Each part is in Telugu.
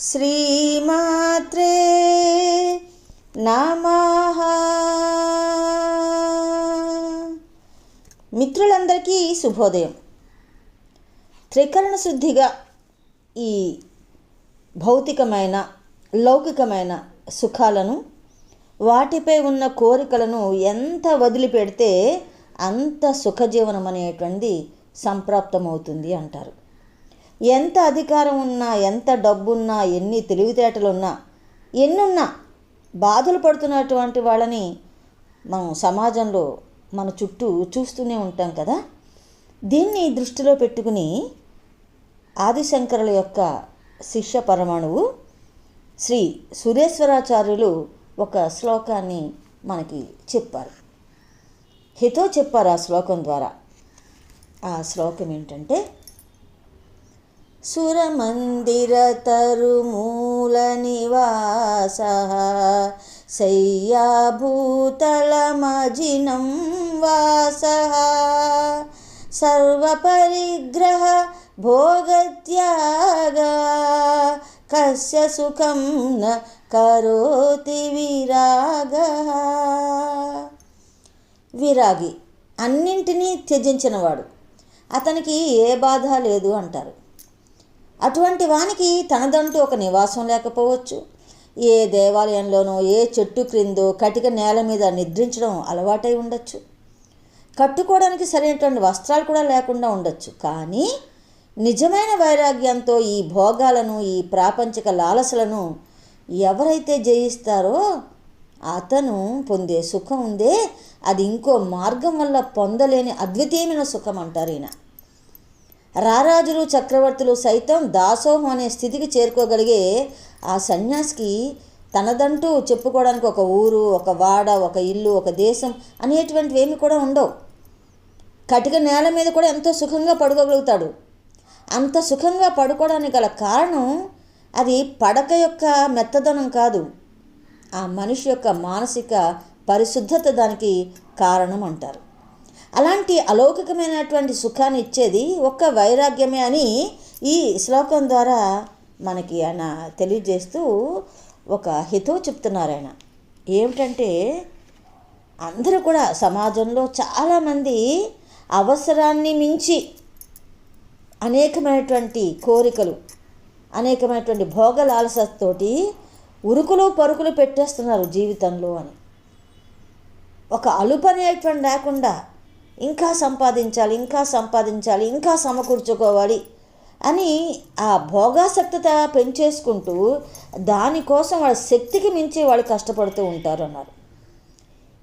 శ్రీమాత్రే నమ మిత్రులందరికీ శుభోదయం. త్రికరణ శుద్ధిగా ఈ భౌతికమైన లౌకికమైన సుఖాలను వాటిపై ఉన్న కోరికలను ఎంత వదిలిపెడితే అంత సుఖజీవనం అనేటువంటిది సంప్రాప్తమవుతుంది అంటారు. ఎంత అధికారం ఉన్నా ఎంత డబ్బున్నా ఎన్ని తెలివితేటలున్నా ఎన్నున్నా బాధలు పడుతున్నటువంటి వాళ్ళని మనం సమాజంలో మన చుట్టూ చూస్తూనే ఉంటాం కదా. దీన్ని దృష్టిలో పెట్టుకుని ఆదిశంకరుల యొక్క శిష్య పరమాణువు శ్రీ సురేశ్వరాచార్యులు ఒక శ్లోకాన్ని మనకి చెప్పారు. హితో చెప్పారు ఆ శ్లోకం ద్వారా. ఆ శ్లోకం ఏంటంటే सुरमन्दिरतरुमूलनिवासः शय्याभूतलमजिनं वासः सर्वपरिग्रह भोगत्यागा कस्य सुखं न करोति विरागः విరాగి అన్నింటినీ త్యజించినవాడు అతనికి ఏ బాధ లేదు అంటారు అటువంటి వానికి తనదంటూ ఒక నివాసం లేకపోవచ్చు. ఏ దేవాలయంలోనో ఏ చెట్టు క్రిందో కటిక నేల మీద నిద్రించడం అలవాటై ఉండొచ్చు. కట్టుకోవడానికి సరైనటువంటి వస్త్రాలు కూడా లేకుండా ఉండొచ్చు. కానీ నిజమైన వైరాగ్యంతో ఈ భోగాలను ఈ ప్రాపంచిక లాలసలను ఎవరైతే జయిస్తారో అతను పొందే సుఖం ఉందే అది ఇంకో మార్గం వల్ల పొందలేని అద్వితీయమైన సుఖం అంటారు ఈయన. రారాజులు చక్రవర్తులు సైతం దాసోహం అనే స్థితికి చేరుకోగలిగే ఆ సన్యాసికి తనదంటూ చెప్పుకోవడానికి ఒక ఊరు ఒక వాడ ఒక ఇల్లు ఒక దేశం అనేటువంటివి ఏమి కూడా ఉండవు. కటిక నేల మీద కూడా ఎంతో సుఖంగా పడుకోగలుగుతాడు. అంత సుఖంగా పడుకోవడానికి గల కారణం అది పడక యొక్క మెత్తదనం కాదు. ఆ మనిషి యొక్క మానసిక పరిశుద్ధత దానికి కారణం అంటారు. అలాంటి అలౌకికమైనటువంటి సుఖాన్ని ఇచ్చేది ఒక్క వైరాగ్యమే అని ఈ శ్లోకం ద్వారా మనకి ఆయన తెలియజేస్తూ ఒక హితో చెప్తున్నారు ఆయన. ఏమిటంటే అందరూ కూడా సమాజంలో చాలామంది అవసరాన్ని మించి అనేకమైనటువంటి కోరికలు అనేకమైనటువంటి భోగలాలసతోటి ఉరుకులు పరుకులు పెట్టేస్తున్నారు జీవితంలో అని. ఒక అలుపు అనేటువంటి లేకుండా ఇంకా సంపాదించాలి ఇంకా సంపాదించాలి ఇంకా సమకూర్చుకోవాలి అని ఆ భోగాసక్తత పెంచేసుకుంటూ దానికోసం వాళ్ళ శక్తికి మించి వాళ్ళు కష్టపడుతూ ఉంటారు అన్నారు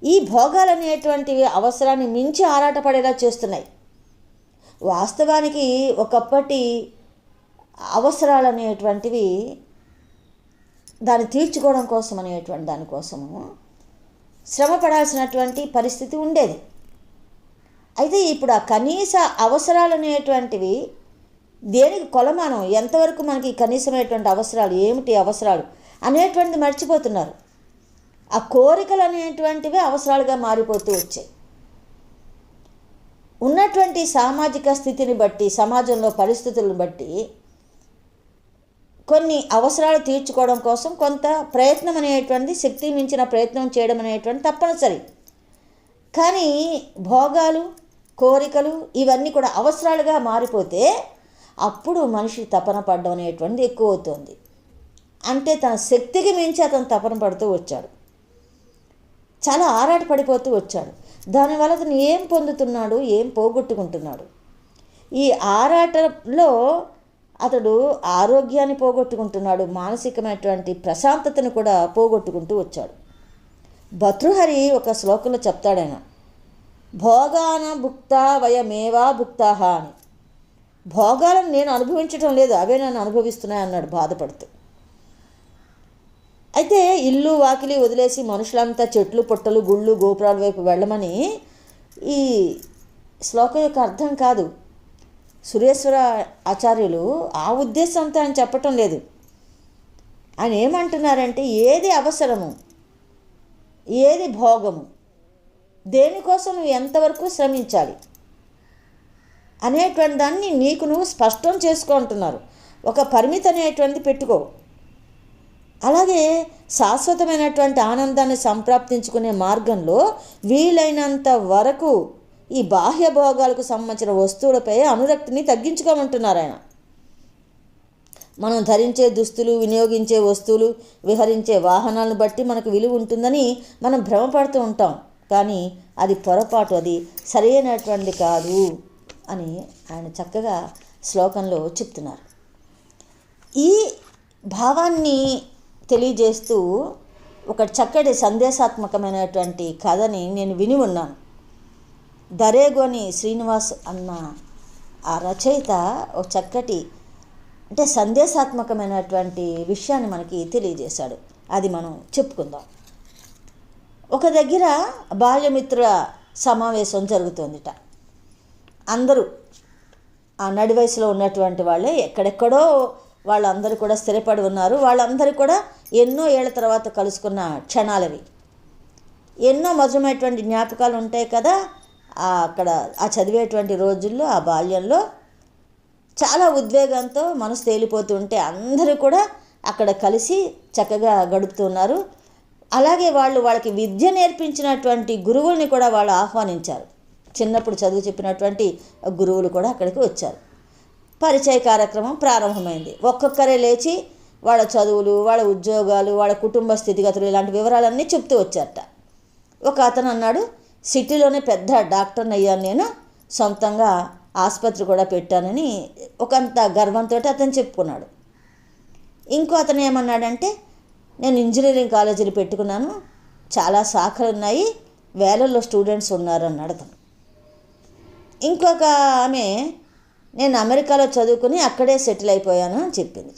ఈ భోగాలు అనేటువంటివి అవసరాన్ని మించి ఆరాటపడేలా చేస్తున్నాయి. వాస్తవానికి ఒకప్పటి అవసరాలు అనేటువంటివి దాన్ని తీర్చుకోవడం కోసం అనేటువంటి దానికోసము శ్రమ పడాల్సినటువంటి పరిస్థితి ఉండేది. అయితే ఇప్పుడు ఆ కనీస అవసరాలు అనేటువంటివి దేనికి కొలమానం? ఎంతవరకు మనకి కనీసమైనటువంటి అవసరాలు? ఏమిటి అవసరాలు? అనేటువంటిది మర్చిపోతున్నారు. ఆ కోరికలు అనేటువంటివి అవసరాలుగా మారిపోతూ వచ్చాయి. ఉన్నటువంటి సామాజిక స్థితిని బట్టి సమాజంలో పరిస్థితులను బట్టి కొన్ని అవసరాలు తీర్చుకోవడం కోసం కొంత ప్రయత్నం అనేటువంటిది శక్తి మించిన ప్రయత్నం చేయడం అనేటువంటి తప్పనిసరి. కానీ భోగాలు కోరికలు ఇవన్నీ కూడా అవసరాలుగా మారిపోతే అప్పుడు మనిషి తపన పడడం అనేటువంటిది ఎక్కువ అవుతుంది. అంటే తన శక్తికి మించి అతను తపన పడుతూ వచ్చాడు. చాలా ఆరాట పడిపోతూ వచ్చాడు. దానివల్ల అతను ఏం పొందుతున్నాడు? ఏం పోగొట్టుకుంటున్నాడు? ఈ ఆరాటంలో అతడు ఆరోగ్యాన్ని పోగొట్టుకుంటున్నాడు. మానసికమైనటువంటి ప్రశాంతతను కూడా పోగొట్టుకుంటూ వచ్చాడు. భతృహరి ఒక శ్లోకంలో చెప్తాడైనా భోగాన భుక్త వయమేవా భుక్త అని. భోగాలను నేను అనుభవించడం లేదు అవే నన్ను అనుభవిస్తున్నాయి అన్నాడు బాధపడుతూ. అయితే ఇల్లు వాకిలి వదిలేసి మనుషులంతా చెట్లు పుట్టలు గుళ్ళు గోపురాల వైపు వెళ్ళమని ఈ శ్లోకం యొక్క అర్థం కాదు. సురేశ్వర ఆచార్యులు ఆ ఉద్దేశంతో ఆయన చెప్పటం లేదు. ఆయన ఏమంటున్నారంటే ఏది అవసరము ఏది భోగము దేనికోసం నువ్వు ఎంతవరకు శ్రమించాలి? అనేటువంటి దాన్ని నీకు నువ్వు స్పష్టం చేసుకుంటున్నారు ఒక పరిమితి అనేటువంటిది పెట్టుకో. అలాగే శాశ్వతమైనటువంటి ఆనందాన్ని సంప్రాప్తించుకునే మార్గంలో వీలైనంత వరకు ఈ బాహ్య భోగాలకు సంబంధించిన వస్తువులపై అనురక్తిని తగ్గించుకోమంటున్నారు ఆయన. మనం ధరించే దుస్తులు వినియోగించే వస్తువులు విహరించే వాహనాలను బట్టి మనకు విలువ ఉంటుందని మనం భ్రమపడుతూ ఉంటాం. కానీ అది పొరపాటు అది సరైనటువంటి కాదు అని ఆయన చక్కగా శ్లోకంలో చెప్తున్నారు. ఈ భావాన్ని తెలియజేస్తూ ఒక చక్కటి సందేశాత్మకమైనటువంటి కథని నేను విని ఉన్నాను. దరేగోని శ్రీనివాస్ అన్న ఆ రచయిత ఒక చక్కటి అంటే సందేశాత్మకమైనటువంటి విషయాన్ని మనకి తెలియజేశాడు. అది మనం చెప్పుకుందాం. ఒక దగ్గర బాల్యమిత్రుల సమావేశం జరుగుతుందిట. అందరూ ఆ నడి వయసులో ఉన్నటువంటి వాళ్ళే ఎక్కడెక్కడో వాళ్ళందరూ కూడా స్థిరపడి ఉన్నారు. వాళ్ళందరూ కూడా ఎన్నో ఏళ్ళ తర్వాత కలుసుకున్న క్షణాలవి. ఎన్నో మధురమైనటువంటి జ్ఞాపకాలు ఉంటాయి కదా అక్కడ ఆ చదివేటువంటి రోజుల్లో ఆ బాల్యంలో. చాలా ఉద్వేగంతో మనసు తేలిపోతుంటే అందరూ కూడా అక్కడ కలిసి చక్కగా గడుపుతున్నారు అలాగే వాళ్ళు వాళ్ళకి విద్య నేర్పించినటువంటి గురువుల్ని కూడా వాళ్ళు ఆహ్వానించారు. చిన్నప్పుడు చదువు చెప్పినటువంటి గురువులు కూడా అక్కడికి వచ్చారు. పరిచయ కార్యక్రమం ప్రారంభమైంది. ఒక్కొక్కరే లేచి వాళ్ళ చదువులు వాళ్ళ ఉద్యోగాలు వాళ్ళ కుటుంబ స్థితిగతులు ఇలాంటి వివరాలన్నీ చెప్తూ వచ్చారట. ఒక అతను అన్నాడు సిటీలోనే పెద్ద డాక్టర్ని అయ్యాను నేను. సొంతంగా ఆసుపత్రి కూడా పెట్టానని ఒకంత గర్వంతో అతను చెప్పుకున్నాడు. ఇంకో అతను ఏమన్నాడంటే నేను ఇంజనీరింగ్ కాలేజీలు పెట్టుకున్నాను. చాలా శాఖలు ఉన్నాయి వేలల్లో స్టూడెంట్స్ ఉన్నారు అన్నాడు అతను ఇంకొక ఆమె నేను అమెరికాలో చదువుకుని అక్కడే సెటిల్ అయిపోయాను అని చెప్పింది.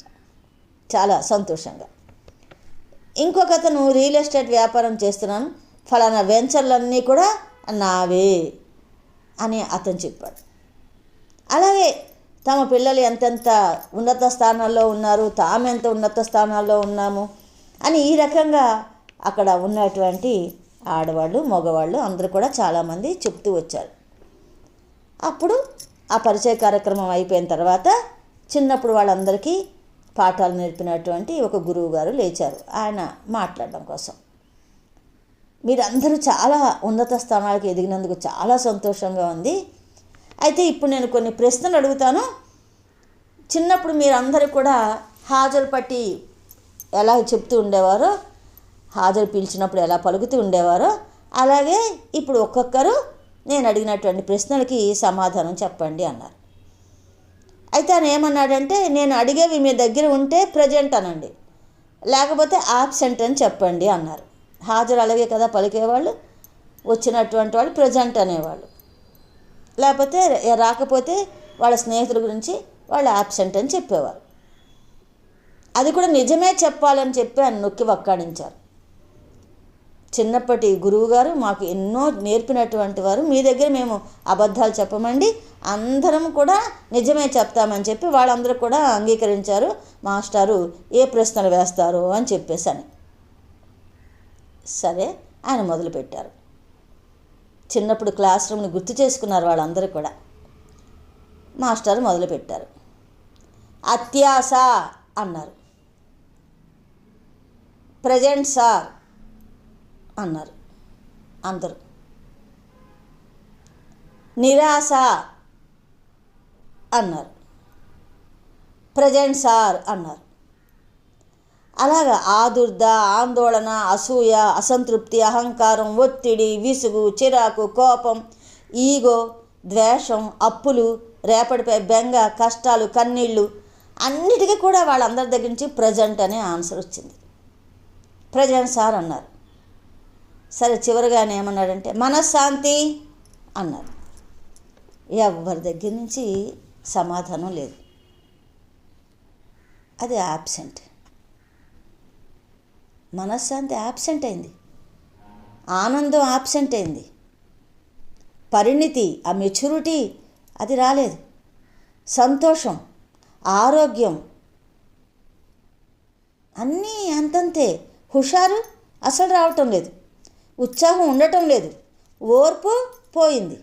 చాలా సంతోషంగా. ఇంకొక అతను రియల్ ఎస్టేట్ వ్యాపారం చేస్తున్నాను. ఫలానా వెంచర్లన్నీ కూడా నావే అని అతను చెప్పాడు. అలాగే తమ పిల్లలు ఎంతెంత ఉన్నత స్థానాల్లో ఉన్నారు తామెంత ఎంత ఉన్నత స్థానాల్లో ఉన్నాము అని ఈ రకంగా అక్కడ ఉన్నటువంటి ఆడవాళ్ళు మగవాళ్ళు అందరూ కూడా చాలామంది చెప్తూ వచ్చారు. అప్పుడు ఆ పరిచయ కార్యక్రమం అయిపోయిన తర్వాత చిన్నప్పుడు వాళ్ళందరికీ పాఠాలు నేర్పినటువంటి ఒక గురువు గారు లేచారు. ఆయన మాట్లాడడం కోసం. మీరందరూ చాలా ఉన్నత స్థానాలకు ఎదిగినందుకు చాలా సంతోషంగా ఉంది. అయితే ఇప్పుడు నేను కొన్ని ప్రశ్నలు అడుగుతాను. చిన్నప్పుడు మీరందరూ కూడా హాజరు పట్టి ఎలా చెప్తూ ఉండేవారో హాజరు పిలిచినప్పుడు ఎలా పలుకుతూ ఉండేవారో అలాగే ఇప్పుడు ఒక్కొక్కరు నేను అడిగినటువంటి ప్రశ్నలకి సమాధానం చెప్పండి అన్నారు. అయితే ఆయన ఏమన్నాడంటే నేను అడిగేవి మీ దగ్గర ఉంటే ప్రజెంట్ అనండి లేకపోతే ఆబ్సెంట్ అని చెప్పండి అన్నారు. హాజరు అలాగే కదా పలికేవాళ్ళు వచ్చినటువంటి వాళ్ళు ప్రజెంట్ అనేవాళ్ళు. లేకపోతే రాకపోతే వాళ్ళ స్నేహితుల గురించి వాళ్ళు ఆబ్సెంట్ అని చెప్పేవారు. అది కూడా నిజమే చెప్పాలని చెప్పి ఆయన నొక్కి వక్కాడించారు చిన్నప్పటి గురువుగారు మాకు ఎన్నో నేర్పినటువంటి వారు. మీ దగ్గర మేము అబద్ధాలు చెప్పమండి. అందరం కూడా నిజమే చెప్తామని చెప్పి వాళ్ళందరూ కూడా అంగీకరించారు. మాస్టారు ఏ ప్రశ్నలు వేస్తారు అని చెప్పేసని సరే ఆయన మొదలుపెట్టారు. చిన్నప్పుడు క్లాస్ రూమ్ని గుర్తు చేసుకున్నారు వాళ్ళందరూ కూడా. మాస్టర్ మొదలుపెట్టారు. అత్యాస అన్నారు. ప్రజెంట్ సార్ అన్నారు. అందరూ. నిరాశ అన్నారు. ప్రజెంట్ సార్ అన్నారు. అలాగా ఆదుర్ద ఆందోళన అసూయ అసంతృప్తి అహంకారం ఒత్తిడి విసుగు చిరాకు కోపం ఈగో ద్వేషం అప్పులు రేపటిపై బెంగ కష్టాలు కన్నీళ్ళు అన్నిటికీ కూడా వాళ్ళందరి దగ్గర నుంచి ప్రజెంట్ అనే ఆన్సర్ వచ్చింది. ప్రజెంట్ సార్ అన్నారు. సరే చివరిగా ఆయన ఏమన్నాడంటే మనశ్శాంతి అన్నారు. ఎవరి దగ్గర నుంచి సమాధానం లేదు. అది యాబ్సెంట్ మనశ్శాంతి యాబ్సెంట్ అయింది. ఆనందం యాబ్సెంట్ అయింది. పరిణితి ఆ మెచ్యూరిటీ అది రాలేదు. సంతోషం ఆరోగ్యం అన్నీ అంతంతే. హుషారు అసలు రావటం లేదు. ఉత్సాహం ఉండటం లేదు. ఓర్పు పోయింది.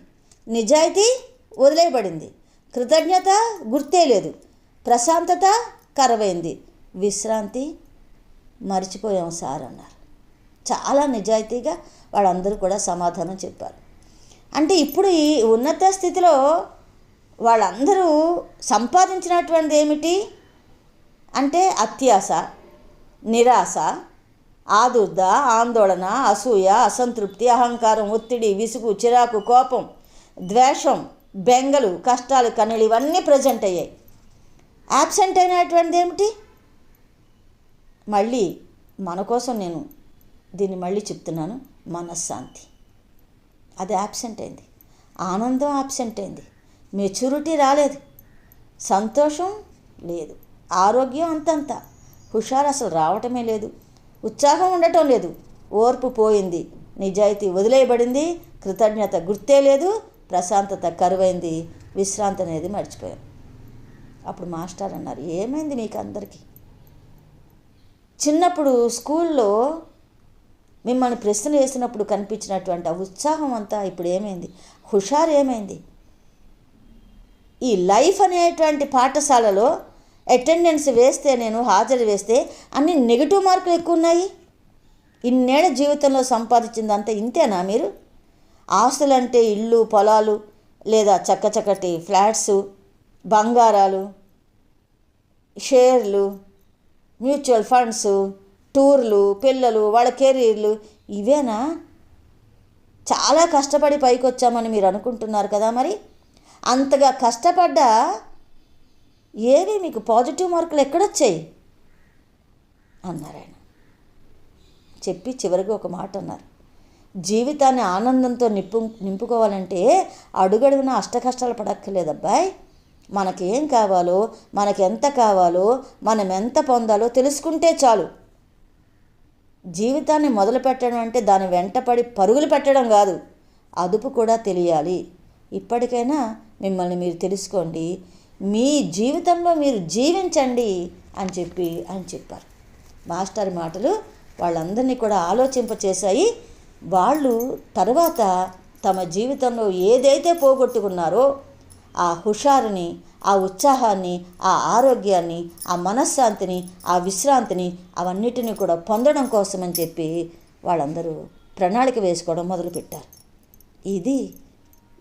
నిజాయితీ వదిలేయబడింది. కృతజ్ఞత గుర్తే లేదు. ప్రశాంతత కరవైంది. విశ్రాంతి మర్చిపోయాం సార్ అన్నారు. చాలా నిజాయితీగా వాళ్ళందరూ కూడా సమాధానం చెప్పారు. అంటే ఇప్పుడు ఈ ఉన్నత స్థితిలో వాళ్ళందరూ సంపాదించినటువంటి ఏమిటి అంటే అత్యాస నిరాశ ఆదుర్ద ఆందోళన అసూయ అసంతృప్తి అహంకారం ఒత్తిడి విసుగు చిరాకు కోపం ద్వేషం బెంగలు కష్టాలు కన్నులు ఇవన్నీ ప్రజెంట్ అయ్యాయి. యాబ్సెంట్ అయినటువంటిది ఏమిటి? మళ్ళీ మన కోసం నేను దీన్ని మళ్ళీ చెప్తున్నాను. మనశ్శాంతి. అది యాబ్సెంట్ అయింది. ఆనందం యాబ్సెంట్ అయింది. మెచ్యూరిటీ రాలేదు. సంతోషం లేదు. ఆరోగ్యం అంతంత. హుషారు అసలు రావటమే లేదు. ఉత్సాహం ఉండటం లేదు. ఓర్పు పోయింది. నిజాయితీ వదిలేయబడింది. కృతజ్ఞత గుర్తే లేదు. ప్రశాంతత కరువైంది. విశ్రాంతి అనేది మర్చిపోయాం. అప్పుడు మాస్టర్ అన్నారు ఏమైంది మీకు అందరికీ చిన్నప్పుడు స్కూల్లో మిమ్మల్ని ప్రశ్నలు వేసినప్పుడు కనిపించినటువంటి ఆ ఉత్సాహం అంతా ఇప్పుడు ఏమైంది? హుషారు ఏమైంది? ఈ లైఫ్ అనేటువంటి పాఠశాలలో అటెండెన్స్ వేస్తే నేను హాజరు వేస్తే అన్ని నెగిటివ్ మార్కులు ఎక్కువ ఉన్నాయి ఇన్నేళ్ళ జీవితంలో సంపాదించిందంతా ఇంతేనా మీరు? ఆస్తులంటే ఇల్లు పొలాలు లేదా చక్క చక్కటి ఫ్లాట్స్ బంగారాలు షేర్లు మ్యూచువల్ ఫండ్స్ టూర్లు పిల్లలు వాళ్ళ కెరీర్లు ఇవేనా? చాలా కష్టపడి పైకి వచ్చామని మీరు అనుకుంటున్నారు కదా మరి? అంతగా కష్టపడ్డా ఏవి? మీకు పాజిటివ్ మార్కులు ఎక్కడొచ్చాయి? అన్నారు ఆయన చెప్పి చివరికి ఒక మాట అన్నారు. జీవితాన్ని ఆనందంతో నింపు నింపుకోవాలంటే అడుగడుగున అష్ట కష్టాలు పడక్కర్లేదు అబ్బాయి. మనకేం కావాలో మనకి ఎంత కావాలో మనం ఎంత పొందాలో తెలుసుకుంటే చాలు. జీవితాన్ని మొదలు పెట్టడం అంటే దాని వెంటపడి పరుగులు పెట్టడం కాదు. అదుపు కూడా తెలియాలి. ఇప్పటికైనా మిమ్మల్ని మీరు తెలుసుకోండి. మీ జీవితంలో మీరు జీవించండి అని చెప్పి అని చెప్పారు. మాస్టర్ మాటలు వాళ్ళందరినీ కూడా ఆలోచింపచేశాయి. వాళ్ళు తర్వాత తమ జీవితంలో ఏదైతే పోగొట్టుకున్నారో ఆ హుషారుని ఆ ఉత్సాహాన్ని ఆ ఆరోగ్యాన్ని ఆ మనశ్శాంతిని ఆ విశ్రాంతిని అవన్నిటిని కూడా పొందడం కోసమని చెప్పి వాళ్ళందరూ ప్రణాళిక వేసుకోవడం మొదలుపెట్టారు. ఇది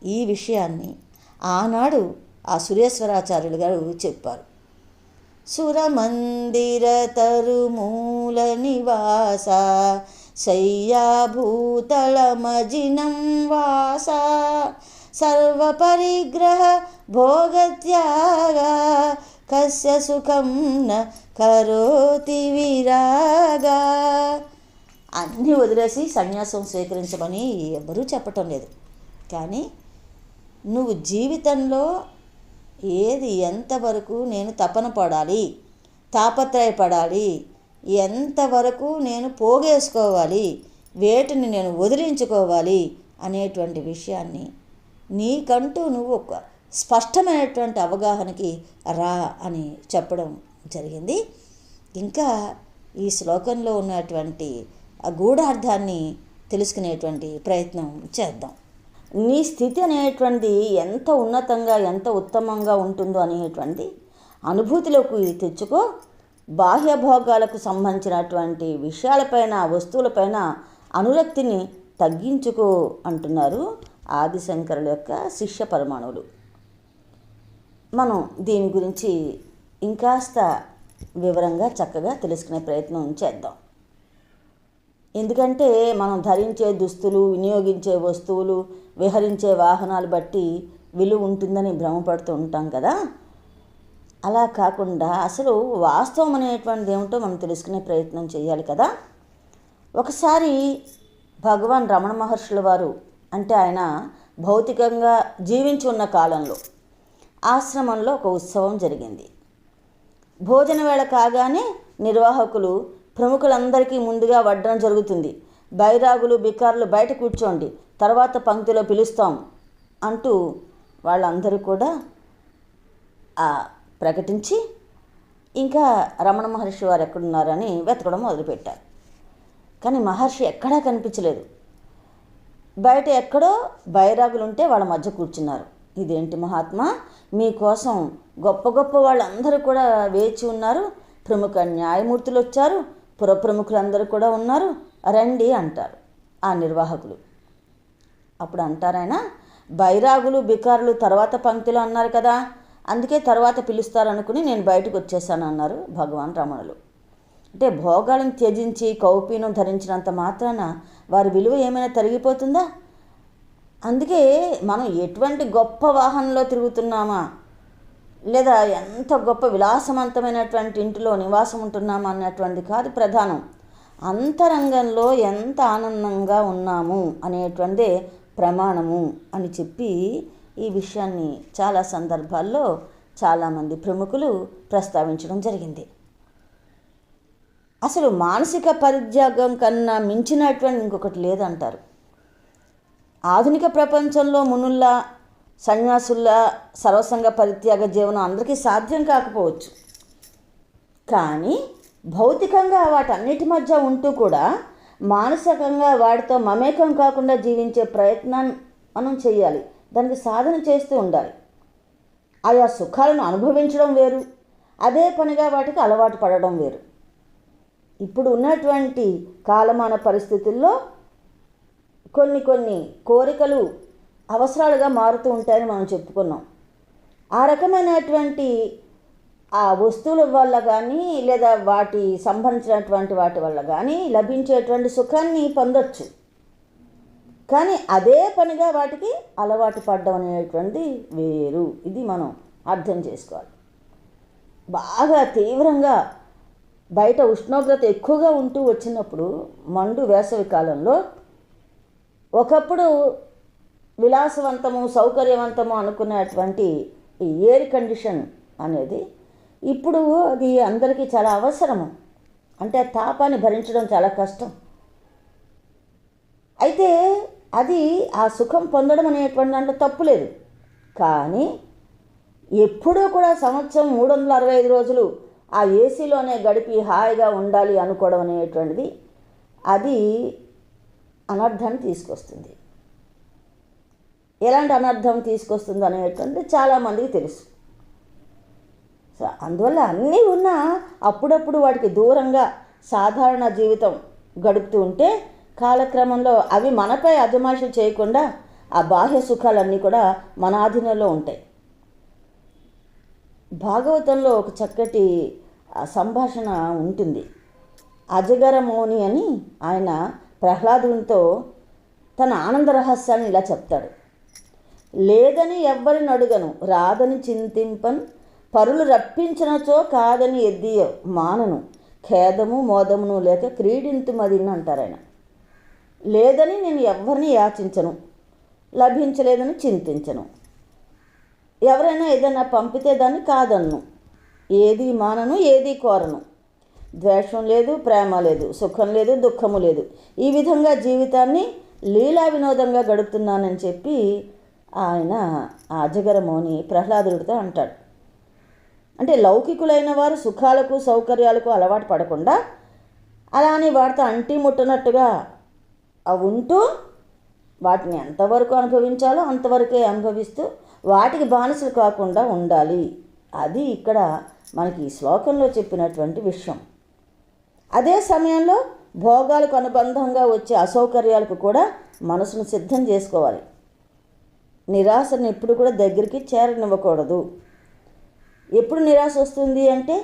ఈ విషయాన్ని ఆనాడు ఆ సురేశ్వరాచార్యులు గారు చెప్పారు. సురమందిర తరుమూల నివాస శయ్యాభూతలమజినం వాస సర్వపరిగ్రహ భోగత్యాగ కస్య సుఖం న కరోతి విరాగా. అన్నీ వదిలేసి సన్యాసం స్వీకరించమని ఎవరూ చెప్పటం లేదు. కానీ నువ్వు జీవితంలో ఏది ఎంతవరకు నేను తపన పడాలి తాపత్రయపడాలి ఎంతవరకు నేను పోగేసుకోవాలి వేటిని నేను వదిలించుకోవాలి అనేటువంటి విషయాన్ని నీకంటూ నువ్వు ఒక స్పష్టమైనటువంటి అవగాహనకి రా అని చెప్పడం జరిగింది. ఇంకా ఈ శ్లోకంలో ఉన్నటువంటి ఆ గూఢార్థాన్ని తెలుసుకునేటువంటి ప్రయత్నం చేద్దాం. నీ స్థితి అనేటువంటిది ఎంత ఉన్నతంగా ఎంత ఉత్తమంగా ఉంటుందో అనేటువంటి అనుభూతిలోకి తెచ్చుకో. బాహ్య భోగాలకు సంబంధించినటువంటి విషయాలపైన వస్తువులపైన అనురక్తిని తగ్గించుకో అంటున్నారు ఆదిశంకరుల యొక్క శిష్య పరమాణువులు. మనం దీని గురించి ఇంకాస్త వివరంగా చక్కగా తెలుసుకునే ప్రయత్నం చేద్దాం. ఎందుకంటే మనం ధరించే దుస్తులు వినియోగించే వస్తువులు విహరించే వాహనాలు బట్టి విలువ ఉంటుందని భ్రమపడుతూ ఉంటాం కదా? అలా కాకుండా అసలు వాస్తవం అనేటువంటిది ఏమిటో మనం తెలుసుకునే ప్రయత్నం చేయాలి కదా? ఒకసారి భగవాన్ రమణ మహర్షుల వారు అంటే ఆయన భౌతికంగా జీవించి ఉన్న కాలంలో ఆశ్రమంలో ఒక ఉత్సవం జరిగింది. భోజన వేళ కాగానే నిర్వాహకులు ప్రముఖులందరికీ ముందుగా వడ్డన జరుగుతుంది. బైరాగులు బికార్లు బయట కూర్చోండి. తర్వాత పంక్తిలో పిలుస్తాం అంటూ వాళ్ళందరూ కూడా ప్రకటించి ఇంకా రమణ మహర్షి వారు ఎక్కడున్నారని వెతకడం మొదలుపెట్టారు. కానీ మహర్షి ఎక్కడా కనిపించలేదు. బయట ఎక్కడో బైరాగులు ఉంటే వాళ్ళ మధ్య కూర్చున్నారు. ఇదేంటి మహాత్మా? మీకోసం గొప్ప గొప్ప వాళ్ళందరూ కూడా వేచి ఉన్నారు. ప్రముఖ న్యాయమూర్తులు వచ్చారు పురప్రముఖులందరూ కూడా ఉన్నారు. రండి అంటారు ఆ నిర్వాహకులు. అప్పుడు అంటారాయన బైరాగులు బికారులు తర్వాత పంక్తిలో అన్నారు కదా అందుకే తర్వాత పిలుస్తారనుకుని నేను బయటకు వచ్చేసాను అన్నారు భగవాన్ రమణులు. అంటే భోగాలను త్యజించి కౌపీనం ధరించినంత మాత్రాన వారి విలువ ఏమైనా తరిగిపోతుందా? అందుకే మనం ఎటువంటి గొప్ప వాహనంలో తిరుగుతున్నామా? లేదా ఎంత గొప్ప విలాసవంతమైనటువంటి ఇంటిలో నివాసం ఉంటున్నామా అన్నటువంటిది కాదు ప్రధానం. అంతరంగంలో ఎంత ఆనందంగా ఉన్నాము అనేటువంటిదే ప్రమాణము అని చెప్పి ఈ విషయాన్ని చాలా సందర్భాల్లో చాలామంది ప్రముఖులు ప్రస్తావించడం జరిగింది. అసలు మానసిక పరిత్యాగం కన్నా మించినటువంటి ఇంకొకటి లేదంటారు. ఆధునిక ప్రపంచంలో మునుల్లా సన్యాసుల్లా సర్వసంగ పరిత్యాగ జీవనం అందరికీ సాధ్యం కాకపోవచ్చు. కానీ భౌతికంగా వాటన్నిటి మధ్య ఉంటూ కూడా మానసికంగా వాటితో మమేకం కాకుండా జీవించే ప్రయత్నాన్ని మనం చేయాలి. దానికి సాధన చేస్తూ ఉండాలి. ఆయా సుఖాలను అనుభవించడం వేరు. అదే పనిగా వాటికి అలవాటు పడడం వేరు. ఇప్పుడు ఉన్నటువంటి కాలమాన పరిస్థితుల్లో కొన్ని కొన్ని కోరికలు అవసరాలుగా మారుతూ ఉంటాయని మనం చెప్పుకున్నాం. ఆ రకమైనటువంటి ఆ వస్తువుల వల్ల కానీ లేదా వాటి సంబంధించినటువంటి వాటి వల్ల కానీ లభించేటువంటి సుఖాన్ని పొందొచ్చు. కానీ అదే పనిగా వాటికి అలవాటు పడడం అనేటువంటిది వేరు. ఇది మనం అర్థం చేసుకోవాలి. బాగా తీవ్రంగా బయట ఉష్ణోగ్రత ఎక్కువగా ఉంటూ వచ్చినప్పుడు మండు వేసవి కాలంలో ఒకప్పుడు విలాసవంతము సౌకర్యవంతము అనుకునేటువంటి ఈ ఎయిర్ కండిషన్ అనేది ఇప్పుడు అది అందరికీ చాలా అవసరము. అంటే తాపాన్ని భరించడం చాలా కష్టం. అయితే అది ఆ సుఖం పొందడం అనేటువంటి దాంట్లో తప్పులేదు కానీ ఎప్పుడూ కూడా సంవత్సరం మూడు వందల అరవై ఐదు రోజులు ఆ ఏసీలోనే గడిపి హాయిగా ఉండాలి అనుకోవడం అనేటువంటిది అది అనర్థాన్ని తీసుకొస్తుంది. ఎలాంటి అనర్థం తీసుకొస్తుంది అనేటువంటిది చాలామందికి తెలుసు. అందువల్ల అన్నీ ఉన్నా అప్పుడప్పుడు వాటికి దూరంగా సాధారణ జీవితం గడుపుతూ ఉంటే కాలక్రమంలో అవి మనపై అజమాష చేయకుండా ఆ బాహ్య సుఖాలన్నీ కూడా మన ఆధీనంలో ఉంటాయి. భాగవతంలో ఒక చక్కటి సంభాషణ ఉంటుంది. అజగరమోని అని ఆయన ప్రహ్లాదునితో తన ఆనంద రహస్యాన్ని ఇలా చెప్తాడు. లేదని ఎవ్వరిని అడుగను రాదని చింతింపను పరులు రప్పించినచో కాదని ఎద్దియ మానను. ఖేదము మోదమును లేక క్రీడింతుమదిని అంటారు ఆయన. లేదని నేను ఎవరిని యాచించను. లభించలేదని చింతించను. ఎవరైనా ఏదైనా పంపితే దాన్ని కాదన్ను. ఏది మానను ఏది కోరను. ద్వేషం లేదు ప్రేమ లేదు సుఖం లేదు దుఃఖము లేదు. ఈ విధంగా జీవితాన్ని లీలా వినోదంగా గడుపుతున్నానని చెప్పి ఆయన అజగరమోని ప్రహ్లాదుడితో అంటాడు. అంటే లౌకికులైన వారు సుఖాలకు సౌకర్యాలకు అలవాటు పడకుండా అలానే వాటితో అంటి ముట్టనట్టుగా అవి ఉంటూ వాటిని ఎంతవరకు అనుభవించాలో అంతవరకే అనుభవిస్తూ వాటికి బానిసలు కాకుండా ఉండాలి. అది ఇక్కడ మనకి ఈ శ్లోకంలో చెప్పినటువంటి విషయం. అదే సమయంలో భోగాలకు అనుబంధంగా వచ్చే అసౌకర్యాలకు కూడా మనసును సిద్ధం చేసుకోవాలి. నిరాశను ఎప్పుడు కూడా దగ్గరికి చేరనివ్వకూడదు. ఎప్పుడు నిరాశ వస్తుంది అంటే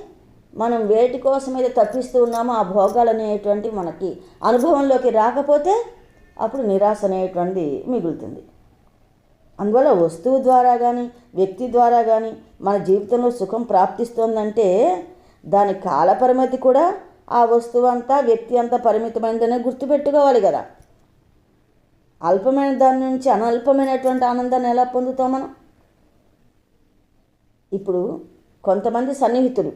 మనం వేటి కోసం అయితే తప్పిస్తూ ఉన్నామో ఆ భోగాలు అనేటువంటి మనకి అనుభవంలోకి రాకపోతే అప్పుడు నిరాశ అనేటువంటిది మిగులుతుంది. అందువల్ల వస్తువు ద్వారా కానీ వ్యక్తి ద్వారా కానీ మన జీవితంలో సుఖం ప్రాప్తిస్తోందంటే దాని కాలపరిమితి కూడా ఆ వస్తువు అంతా వ్యక్తి అంతా పరిమితమైనదనే గుర్తుపెట్టుకోవాలి కదా. అల్పమైన దాని నుంచి అనల్పమైనటువంటి ఆనందాన్ని ఎలా పొందుతాం మనం? ఇప్పుడు కొంతమంది సన్నిహితులు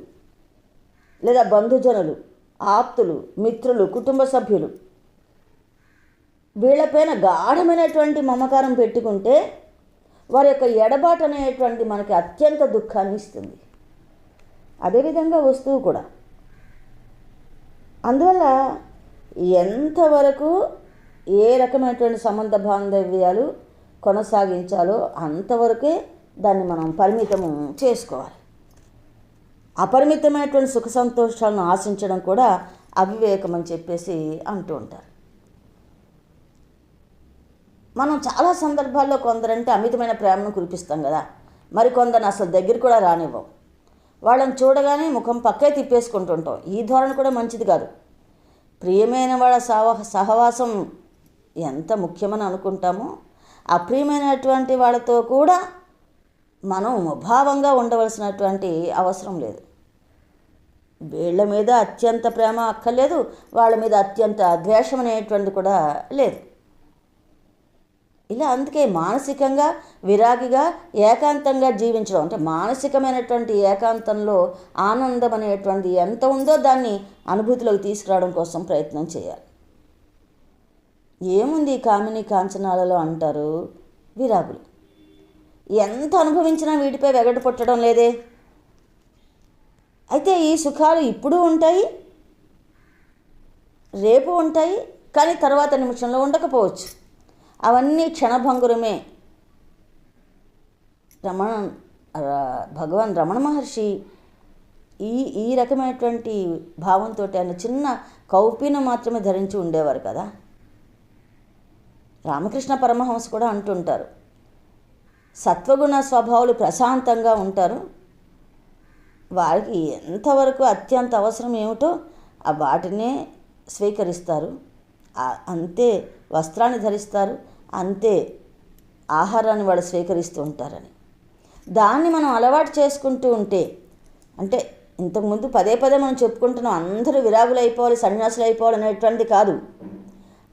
లేదా బంధుజనులు ఆప్తులు మిత్రులు కుటుంబ సభ్యులు వీళ్ళపైన గాఢమైనటువంటి మమకారం పెట్టుకుంటే వారి యొక్క ఎడబాటు అనేటువంటి మనకి అత్యంత దుఃఖాన్ని ఇస్తుంది. అదేవిధంగా వస్తువు కూడా. అందువల్ల ఎంతవరకు ఏ రకమైనటువంటి సంబంధ బాంధవ్యాలు కొనసాగించాలో అంతవరకే దాన్ని మనం పరిమితము చేసుకోవాలి. అపరిమితమైనటువంటి సుఖ సంతోషాలను ఆశించడం కూడా అవివేకం అని చెప్పేసి అంటూ ఉంటారు. మనం చాలా సందర్భాల్లో కొందరంటే అమితమైన ప్రేమను కురిపిస్తాం కదా. మరి కొందరిని అసలు దగ్గర కూడా రానివ్వం వాళ్ళని చూడగానే ముఖం పక్కే తిప్పేసుకుంటుంటాం ఈ ధోరణి కూడా మంచిది కాదు. ప్రియమైన వాళ్ళ సహ సహవాసం ఎంత ముఖ్యమని అనుకుంటామో అప్రియమైనటువంటి వాళ్ళతో కూడా మనం ముభావంగా ఉండవలసినటువంటి అవసరం లేదు. వీళ్ళ మీద అత్యంత ప్రేమ అక్కర్లేదు వాళ్ళ మీద అత్యంత ద్వేషం అనేటువంటిది కూడా లేదు. ఇలా అందుకే మానసికంగా విరాగిగా ఏకాంతంగా జీవించడం అంటే మానసికమైనటువంటి ఏకాంతంలో ఆనందం అనేటువంటి ఎంత ఉందో దాన్ని అనుభూతిలోకి తీసుకురావడం కోసం ప్రయత్నం చేయాలి. ఏముంది కామిని కాంచనాలలో అంటారు? విరాగులు. ఎంత అనుభవించినా వీటిపై వెగటు పుట్టడం లేదే. అయితే ఈ సుఖాలు ఇప్పుడు ఉంటాయి రేపు ఉంటాయి కానీ తర్వాత నిమిషంలో ఉండకపోవచ్చు. అవన్నీ క్షణభంగురమే. రమణ భగవాన్ రమణ మహర్షి ఈ ఈ రకమైనటువంటి భావంతో ఆయన చిన్న కౌపీన మాత్రమే ధరించి ఉండేవారు కదా. రామకృష్ణ పరమహంస కూడా అంటుంటారు. సత్వగుణ స్వభావాలు ప్రశాంతంగా ఉంటారు. వారికి ఎంతవరకు అత్యంత అవసరం ఏమిటో ఆ వాటినే స్వీకరిస్తారు. అంతే వస్త్రాన్ని ధరిస్తారు. అంతే ఆహారాన్ని వాళ్ళు స్వీకరిస్తూ ఉంటారని. దాన్ని మనం అలవాటు చేసుకుంటూ ఉంటే అంటే ఇంతకుముందు పదే పదే మనం చెప్పుకుంటున్నాం అందరూ విరాగులు అయిపోవాలి సన్యాసులు అయిపోవాలి అనేటువంటిది కాదు.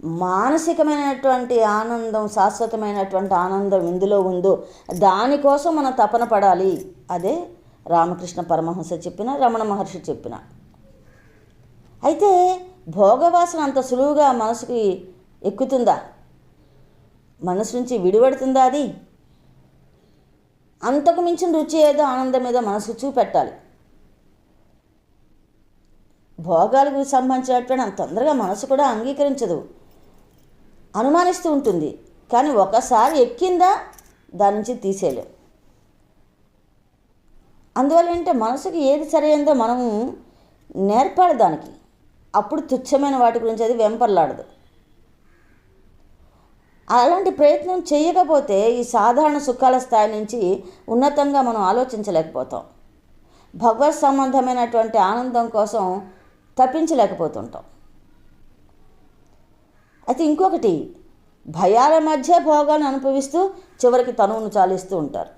మానసికమైనటువంటి ఆనందం శాశ్వతమైనటువంటి ఆనందం ఎందులో ఉందో దానికోసం మనం తపన పడాలి. అదే రామకృష్ణ పరమహంస చెప్పిన రమణ మహర్షి చెప్పిన. అయితే భోగవాసన అంత సులువుగా మనసుకి ఎక్కుతుందా? మనసు నుంచి విడిపడుతుందా అది? అంతకు మించిన రుచి ఏదో ఆనందం మీద మనసు చూపెట్టాలి. భోగాలకు సంబంధించినటువంటి అంత తొందరగా మనసు కూడా అంగీకరించదు. అనుమానిస్తూ ఉంటుంది. కానీ ఒకసారి ఎక్కిందా? దాని నుంచి తీసేయలేం. అందువల్ల ఏంటంటే మనసుకి ఏది సరైందో మనము నేర్పాలి దానికి. అప్పుడు తుచ్చమైన వాటి గురించి అది వెంపర్లాడదు. అలాంటి ప్రయత్నం చేయకపోతే ఈ సాధారణ సుఖాల స్థాయి నుంచి ఉన్నతంగా మనం ఆలోచించలేకపోతాం. భగవత్ సంబంధమైనటువంటి ఆనందం కోసం తప్పించలేకపోతుంటాం. అయితే ఇంకొకటి భయాల మధ్య భోగాలను అనుభవిస్తూ చివరికి తనువును చాలిస్తూ ఉంటారు.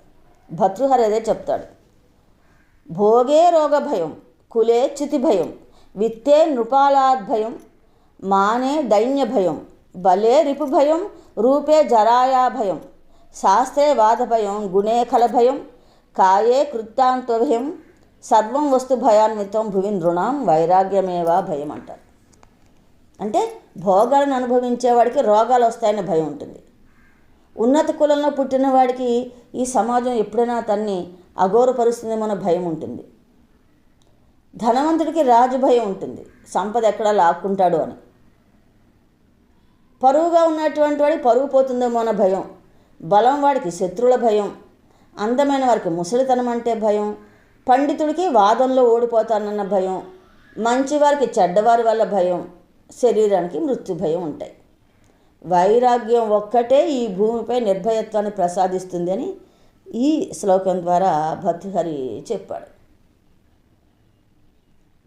భర్తృహరి అదే చెప్తాడు. భోగే రోగ భయం కులే చ్యుతి భయం విత్తే నృపాలాద్భయం మానే దైన్య భయం బలే రిపు భయం రూపే జరాయా భయం శాస్త్రే వాద భయం గుణే కల భయం కాయే కృత్తాంత భయం సర్వం వస్తు భయాన్వితం భువి నృణం వైరాగ్యమేవా భయం అంటారు అంటే భోగాలను అనుభవించేవాడికి రోగాలు వస్తాయని భయం ఉంటుంది. ఉన్నత కులంలో పుట్టిన వాడికి ఈ సమాజం ఎప్పుడైనా తన్ని అఘోరపరుస్తుందేమో భయం ఉంటుంది. ధనవంతుడికి రాజు భయం ఉంటుంది. సంపద ఎక్కడా లాక్కుంటాడు అని. పరువుగా ఉన్నటువంటి వాడికి పరువు పోతుందేమో అన్న భయం. బలం వాడికి శత్రువుల భయం. అందమైన వారికి ముసలితనం అంటే భయం. పండితుడికి వాదంలో ఓడిపోతానన్న భయం. మంచివారికి చెడ్డవారి వల్ల భయం. శరీరానికి మృత్యు భయం ఉంటాయి. వైరాగ్యం ఒక్కటే ఈ భూమిపై నిర్భయత్వాన్ని ప్రసాదిస్తుంది అని ఈ శ్లోకం ద్వారా భర్తృహరి చెప్పాడు.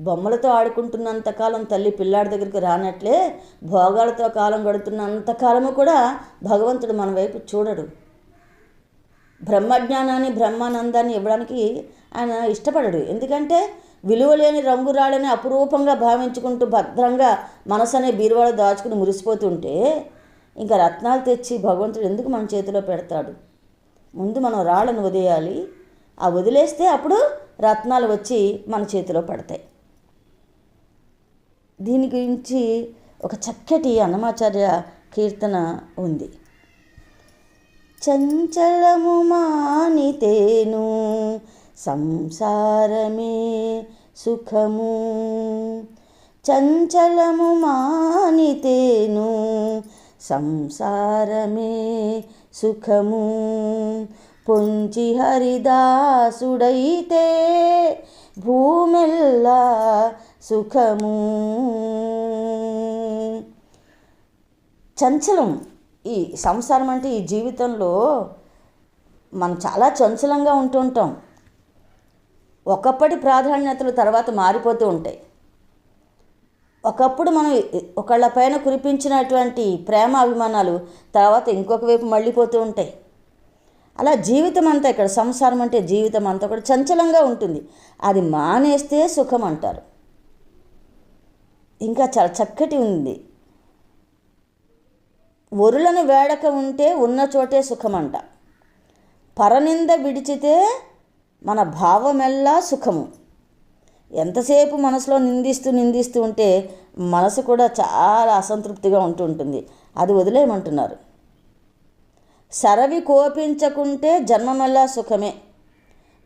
బొమ్మలతో ఆడుకుంటున్నంతకాలం తల్లి పిల్లాడి దగ్గరికి రానట్లే భోగాలతో కాలం గడుతున్నంతకాలము కూడా భగవంతుడు మన వైపు చూడడు. బ్రహ్మజ్ఞానాన్ని బ్రహ్మానందాన్ని ఇవ్వడానికి ఆయన ఇష్టపడడు. ఎందుకంటే విలువలేని రంగురాళ్ళని అపురూపంగా భావించుకుంటూ భద్రంగా మనసు అనే దాచుకుని మురిసిపోతుంటే ఇంకా రత్నాలు తెచ్చి భగవంతుడు ఎందుకు మన చేతిలో పెడతాడు? ముందు మనం రాళ్ళను వదిలేయాలి. ఆ వదిలేస్తే అప్పుడు రత్నాలు వచ్చి మన చేతిలో పడతాయి. దీని గురించి ఒక చక్కటి అన్నమాచార్య కీర్తన ఉంది. చంచలము మానితేను సంసారమే సుఖము చంచలము మానితేను సంసారమే సుఖము. పొంచి హరిదాసుడైతే భూమెల్లా సుఖము. చంచలం ఈ సంసారం అంటే ఈ జీవితంలో మనం చాలా చంచలంగా ఉంటుంటాం. ఒకప్పటి ప్రాధాన్యతలు తర్వాత మారిపోతూ ఉంటాయి. ఒకప్పుడు మనం ఒకళ్ళ పైన కురిపించినటువంటి ప్రేమ అభిమానాలు తర్వాత ఇంకొక వైపు మళ్ళీపోతూ ఉంటాయి. అలా జీవితం అంతా ఇక్కడ సంసారం అంటే జీవితం అంతా కూడా చంచలంగా ఉంటుంది. అది మానేస్తే సుఖం అంటారు. ఇంకా చాలా చక్కటి ఉంది. ఒరులను వేడక ఉంటే ఉన్న చోటే సుఖమంట. పరనింద విడిచితే మన భావమెల్లా సుఖము. ఎంతసేపు మనసులో నిందిస్తూ నిందిస్తూ ఉంటే మనసు కూడా చాలా అసంతృప్తిగా ఉంటూ ఉంటుంది. అది వదిలేయమంటున్నారు. సరవి కోపించకుంటే జన్మమెల్లా సుఖమే.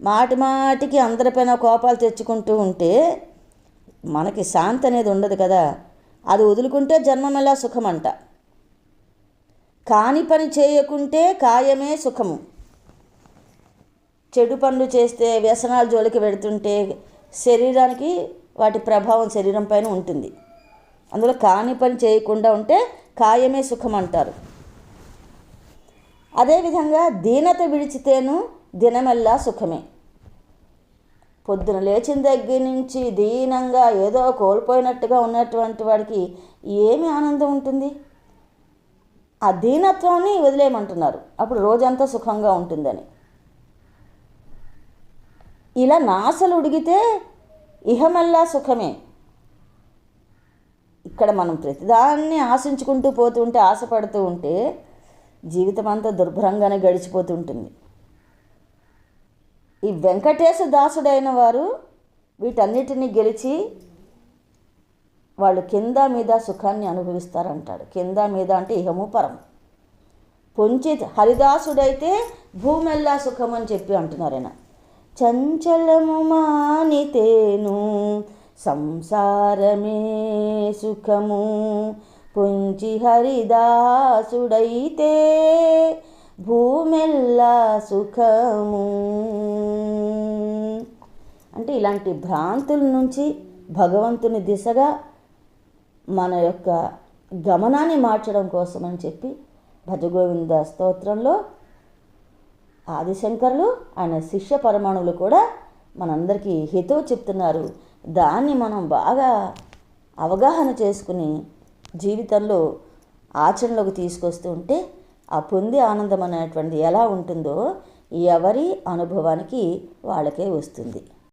మాటి మాటికి అందరిపైన కోపాలు తెచ్చుకుంటూ ఉంటే మనకి శాంతి అనేది ఉండదు కదా. అది వదులుకుంటే జన్మమెల్లా సుఖమంట. కాని పని చేయకుంటే కాయమే సుఖము. చెడు పనులు చేస్తే వ్యసనాల జోలికి వెడుతుంటే శరీరానికి వాటి ప్రభావం శరీరం పైన ఉంటుంది. అందులో కాని పని చేయకుండా ఉంటే కాయమే సుఖం అంటారు. అదేవిధంగా దీనత విడిచితేను దినమెల్లా సుఖమే. పొద్దున లేచిన దగ్గర నుంచి దీనంగా ఏదో కోల్పోయినట్టుగా ఉన్నటువంటి వాడికి ఏమి ఆనందం ఉంటుంది? ఆ దీనత్వాన్ని వదిలేయమంటున్నారు. అప్పుడు రోజంతా సుఖంగా ఉంటుందని. ఇలా నాసలు ఉడిగితే ఇహమల్లా సుఖమే. ఇక్కడ మనం ప్రతిదాన్ని ఆశించుకుంటూ పోతూ ఉంటే ఆశపడుతూ ఉంటే జీవితం అంతా దుర్భరంగానే గడిచిపోతుంటుంది ఈ వెంకటేశ దాసుడైన వారు వీటన్నిటినీ గెలిచి వాళ్ళు కింద మీద సుఖాన్ని అనుభవిస్తారంటాడు. కింద మీద అంటే ఇహము పరం పొంచి హరిదాసుడైతే భూమెల్లా సుఖం అని చెప్పి అంటున్నారు ఆయన చంచలము మానితేను సంసారమే సుఖము. పుంచి హరిదాసుడైతే భూమెల్లా సుఖము. అంటే ఇలాంటి భ్రాంతుల నుంచి భగవంతుని దిశగా మన యొక్క గమనాన్ని మార్చడం కోసమని చెప్పి భజగోవింద స్తోత్రంలో ఆదిశంకరులు ఆయన శిష్య పరమాణువులు కూడా మనందరికీ హితవు చెప్తున్నారు. దాన్ని మనం బాగా అవగాహన చేసుకుని జీవితంలో ఆచరణలోకి తీసుకొస్తూ ఉంటే ఆ పొంది ఆనందం అనేటువంటిది ఎలా ఉంటుందో ఎవరి అనుభవానికి వాళ్ళకే వస్తుంది.